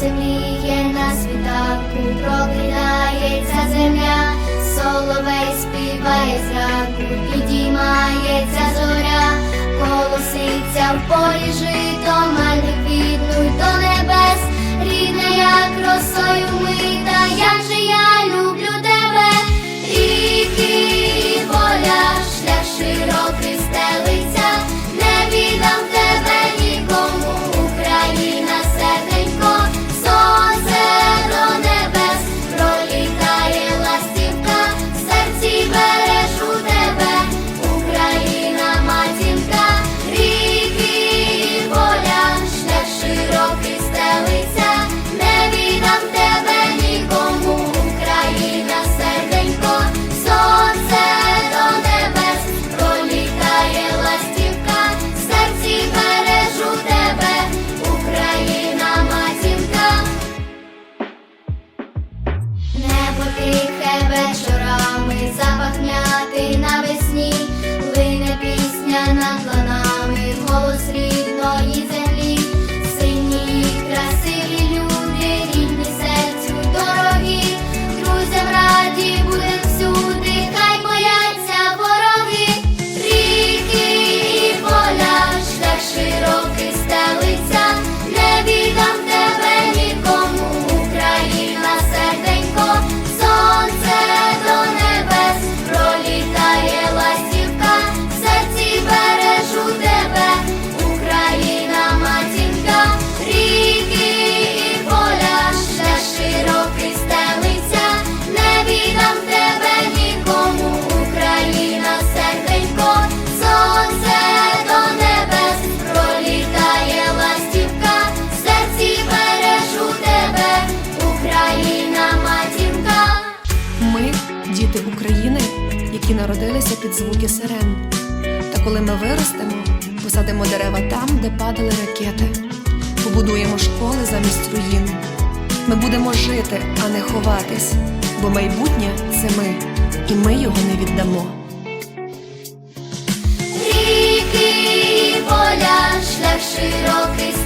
земліє на світанку, прокидається земля, соловей співає зранку, підіймається зоря, колоситься в полі. мати на весні. звуки сирен. Та коли ми виростемо, посадимо дерева там, де падали ракети, побудуємо школи замість руїн. Ми будемо жити, а не ховатись, бо майбутнє це ми, і ми його не віддамо. Ріки, поля, шлях широкий.